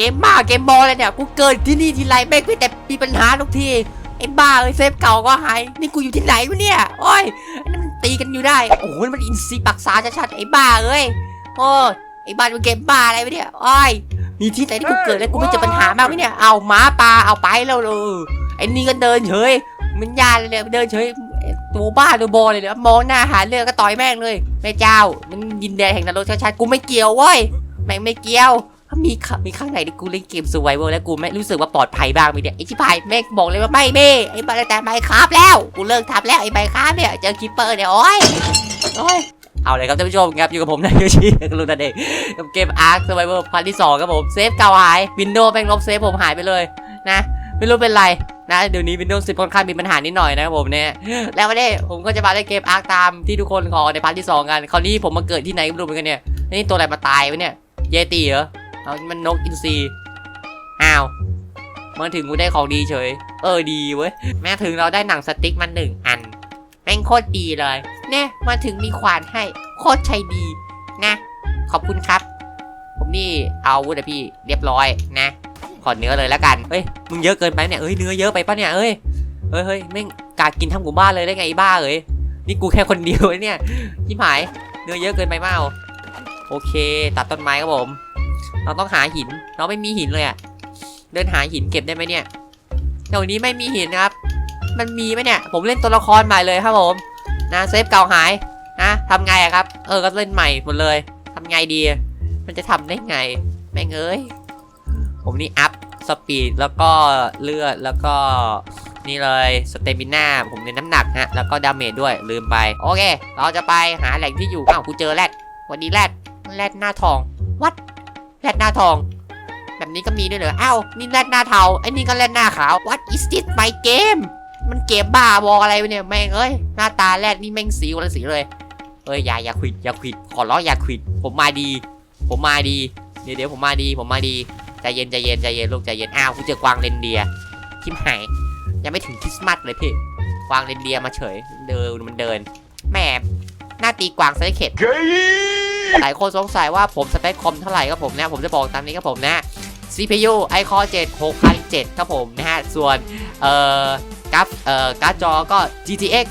เกมบ้าเกมบอลเลยเนี่ยกูเกิดที่นี่ทีไรแม่งมีแต่มีปัญหาทุกทีไอ้บ้าเอ้ยเซฟเก่าก็หายนี่กูอยู่ที่ไหนวะเนี่ยโอ้ยนนั้นมันตีกันอยู่ได้โอ้โหมันอินซีปักษาชัดๆไอ้บ้าเอ้ยโอ้ไอ้บ้ามันเกมบ้าอะไรวะเนี่ยโอ้ยมีที่ไหนที่กูเกิดแล้วกูไม่เจอปัญหามากไหมเนี่ยเอาหมาป่าเอาไปแล้วเลยไอ้นี่ก็เดินเฉยมันยานเลยเนี่ยเดินเฉยตัวบ้าตัวบอเลยเนี่ยมองหน้าหาเรื่องก็ต่อยแม่งเลยแม่เจ้ามันยินแดนแห่งนรกชัดๆกูไม่เกี่ยวเว้ยแม่งไม่เกี่ยว มีมีข้างไหนที่กูเล่นเกม survival แล้วกูไม่รู้สึกว่าปลอดภัยบ้างไหมเนี่ยไอ้ชิบหายแม่งบอกเลยว่าไม่เม่ไอ้บาแต่ไมค์ครับแล้วกูเลิกทำแล้วไอ้ไมค์ครับเนี่ยเจอคิปเปอร์เนี่ยโอ้ยโอ้ยเอาเลยครับท่านผู้ชมครับอยู่กับผมนายโยชิกรุณาเด็กกับเกม Ark Survival พาร์ทที่2ครับผมเซฟเก่าหายวินโดว์แม่งลบเซฟผมหายไปเลยนะไม่รู้เป็นไรนะเดี๋ยวนี้ Windows 10 ค่อนข้างมีปัญหานิดหน่อยนะครับผมเนี่ยแล้ววันนี้ผมก็จะมาเล่นเกม Ark ตามที่ทุกคนขอในพาร์ทที่สองกัน คราวนี้ผมมาเกิดที่ไหนก็ไม่รู้เหมือนกันเนี่ยนี่ตัวอะไรมาตายวะเนี่ย เยตีเหรอ เอามันนกอินทรีอ้าวมาถึงกูได้ของดีเฉย เออดีเว้ย แม้ถึงเราได้หนังสติ๊กมาหนึ่งอัน แม่งโคตรดีเลย เนี่ยมาถึงมีขวานให้ โคตรใช้ดีนะ ขอบคุณครับ ผมนี่เอาวุธอะพี่เรียบร้อยนะ ขอเนื้อเลยแล้วกัน เฮ้ย มึงเยอะเกินไปเนี่ยเอ้ยเนื้อเยอะไปปะเนี่ยเอ้ย เฮ้ยเฮ้ยแม่งกากินทั้งหมู่บ้านเลยได้ไงไอ้บ้าเอ้ย นี่กูแค่คนเดียวเนี่ยชิบหาย เนื้อเยอะเกินไปเปล่าโอเค ตัดต้นไม้ครับผม เราต้องหาหิน เราไม่มีหินเลยอะเดินหาหินเก็บได้ไหมเนี่ยแถวนี้ไม่มีหินนะครับ มันมีไหมเนี่ย ผมเล่นตัวละครใหม่เลยครับผม นะเซฟเก่าหายนะทำไงอะครับ เออ ก็เล่นใหม่หมดเลยทำไงดี มันจะทำได้ไง แม่งเอ้ย ผมนี่อัพสปีดแล้วก็เลือดแล้วก็นี่เลยสเตมิน่าผมเน้นน้ำหนักฮะแล้วก็ดาเมจด้วยลืมไป โอเค เราจะไปหาแหล่งที่อยู่อ้าวกูเจอแรดวันนี้แรดแรดหน้าทองวัด แรดหน้าทอง แบบนี้ก็มีด้วยเหรออ้าวนี่แรดหน้าเทาไอ้นี่ก็แรดหน้าขาว What is this my game มันเกมบ้าบออะไรวะเนี่ยแม่งเอ้ยหน้าตาแรดนี่แม่งสีคนละสีเลยเอ้ยอย่าอย่าควิดอย่าควิดขอร้องอย่าควิดผมมาดี ผมมาดีเดี๋ยวเดี๋ยวผมมาดีผมมาดีใจเย็นใจเย็นใจเย็นลูกใจเย็นอ้าวกูเจอกวางเรนเดียร์ชิมหายยังไม่ถึงคริสต์มาสเลยพี่กวางเรนเดียร์มาเฉยเดินมันเดินแหม่หน้าตีกวางไซเข็ด หลายคนสงสัยว่าผมสเปคคอมเท่าไหร่ครับผมนะ ผมจะบอกตามนี้ครับผมนะ CPU i-Core 7 6007ครับผมนะฮะ ส่วน เอ่อกราฟเอ่อการ์ดจอก็ GTX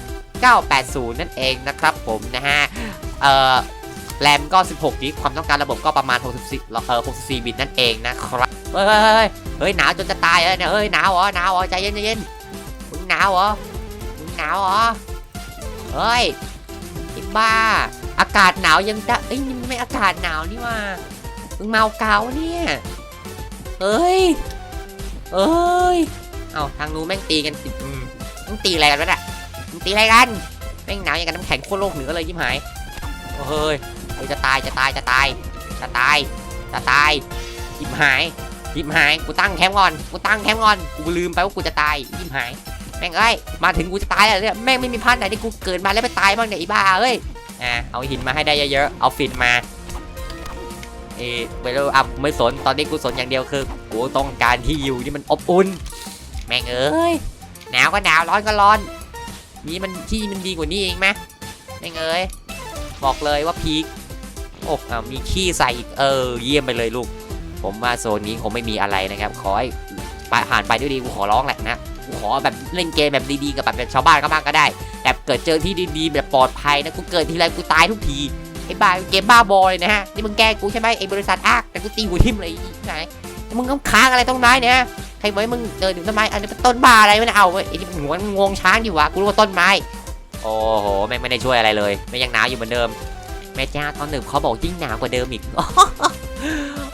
980 นั่นเองนะครับผมนะฮะ เอ่อแรมก็ 16กิกความต้องการระบบก็ประมาณ 64เอ่อ64 บิตนั่นเองนะครับ เฮ้ยเฮ้ยเฮ้ยเฮ้ยหนาวจนจะตายเลยเนี่ยเฮ้ยหนาวเหรอหนาวเหรอใจเย็นใจเย็นมึงหนาวเหรอมึงหนาวเหรอเฮ้ยไอ้บ้า อากาศหนาวยังจะเอ้ยนี่มันไม่อากาศหนาวนี่ว่ามึงเมากาวเนี่ยเอ้ยเอ้ยเอาทางนู้นแม่งตีกันติดอืมมึงตีอะไรกันวะน่ะมึงตีอะไรกันแม่งหนาวอย่างกับน้ำแข็งโคตรโลกเหนือเลยยิ้มหายเฮ้ยเฮ้ยจะตายจะตายจะตายจะตายจะตายยิ้มหายยิ้มหายกูตั้งแคมป์ก่อนกูตั้งแคมป์ก่อนกูลืมไปว่ากูจะตายยิ้มหายแม่งเอ้ยมาถึงกูจะตายแล้วเนี่ยแม่งไม่มีพันไหนที่กูเกิดมาแล้วไปตายบ้างเนี่ยไอ้บ้าเอ้ย อะเอาหินมาให้ได้เยอะๆ เอาฟินมา เอไปแล้วอัพไม่สน ตอนนี้กูสนอย่างเดียวคือ กูต้องการที่อยู่ที่มันอบอุ่น แม่งเอ้ย หนาวก็หนาวร้อนก็ร้อน นี่มันที่มันดีกว่านี้เองไหมแม่งเอ้ย บอกเลยว่าพีคโอ้เอามีขี้ใส่อีก เออ เยี่ยมไปเลยลูก ผมว่าโซนนี้คงไม่มีอะไรนะครับ ขอให้ผ่านไปด้วยดี กูขอร้องแหละนะกู ขอแบบเล่นเกมแบบดีๆกับแบบชาวบ้านก็บ้างก็ได้แบบเกิดเจอที่ดีๆแบบปลอดภัยนะกูเกิดทีไรกูตายทุกทีไอ้บ้าเกมบ้าบอเลยนะฮะนี่มึงแกล้งกูใช่ไหมไอ้บริษัทอาร์คแต่กูตีหัวทิ่มเลยไอ้ไหนมึงต้องค้างอะไรตรงไหนเนี่ยใครบอกให้มึงเดินอยู่ต้นไม้อันนี้เป็นต้นบ้าอะไรไม่เอาเว้ยไอ้นี่มันหัวงวงช้างดีวะกูรู้ว่าต้นไม้โอ้โหแม่งไม่ได้ช่วยอะไรเลยไม่ยังหนาวอยู่เหมือนเดิม แม่จ้าตอนหนึ่งเขาบอกยิ่งหนาวกว่าเดิมอีก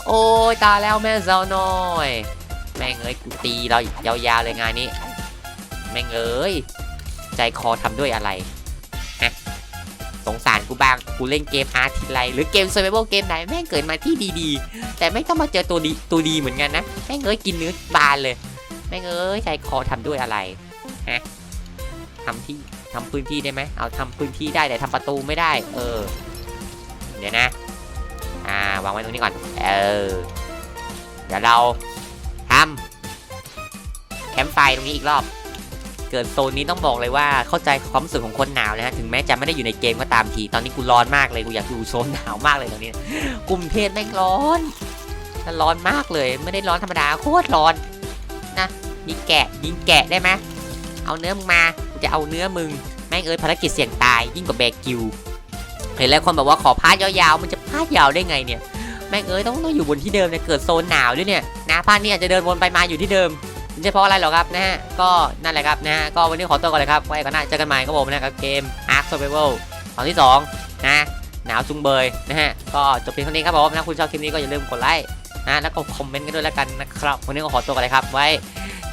โอ้ยตายแล้วแม่เจ้าน้อย แม่งเอ้ยกูตีเรายาวๆเลยงานนี้ แม่งเอ้ย ใจคอทำด้วยอะไรฮะสงสารกูบ้าง กูเล่นเกมอาร์ทีไรหรือเกมเซอร์ไ a เ a ลเกมไหนแม่งเกิดมาที่ดีๆ แต่ไม่ต้องมาเจอตัวดีตัวดีเหมือนกันนะ แม่งเอ้ยกินเนื้อบานเลย แม่งเอ้ยใจคอทำด้วยอะไรฮะทำที่ทำพื้นที่ได้ไหมเอาทำพื้นที่ได้แต่ทำประตูไม่ได้ เออ เดี๋ยวนะ อ่าวางไว้ตรงนี้ก่อน เออ เดี๋ยวเราทำแคมป์ไฟตรงนี้อีกรอบ เกิดโซนนี้ต้องบอกเลยว่าเข้าใจความรู้สึกของคนหนาวนะฮะถึงแม้จะไม่ได้อยู่ในเกมก็ตามทีตอนนี้กูร้อนมากเลยกูอยากอยู่โซนหนาวมากเลยตรงนี้กรุงเทพแม่งร้อนแล้วร้อนมากเลย ไม่ได้ร้อนธรรมดาโคตรร้อนนะยิงแกะยิงแกะได้ไหมเอาเนื้อมึงมากูจะเอาเนื้อมึงแม่งเอ้ยภารกิจเสี่ยงตายยิ่งกว่าแบกิวเห็นแล้วคนบอกว่าขอพาดยาวๆมันจะพาดยาวได้ไงเนี่ยแม่งเอ้ยต้องต้องอยู่บนที่เดิมเนี่ยเกิดโซนหนาวด้วยเนี่ยนะพาดเนี่ยจะเดินวนไปมาอยู่ที่เดิม ไม่ใช่เพราะอะไรหรอกครับนะฮะก็นั่นแหละครับนะฮะก็วันนี้ขอตัวก่อนเลยครับไว้กันหน้าเจอกันใหม่ครับผมนะครับเกม Ark Survival ตอนที่สองนะหนาวจุงเบยนะฮะก็จบเพียงเท่านี้ครับผมนะคุณชอบคลิปนี้ก็อย่าลืมกดไลค์นะแล้วก็คอมเมนต์กันด้วยแล้วกันนะครับวันนี้ก็ขอตัวก่อนเลยครับ ไว้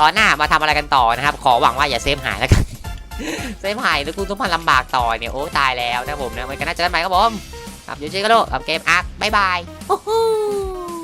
ตอนหน้ามาทำอะไรกันต่อนะครับ ขอหวังว่าอย่าเซฟหายแล้วกันเซฟหายแล้วกูต้องมาลำบากต่อเนี่ยโอ้ตายแล้วนะผมนะไว้กันหน้าเจอกันใหม่ครับผมครับยวเจกันโลกับเกม Ark บายบายฮู้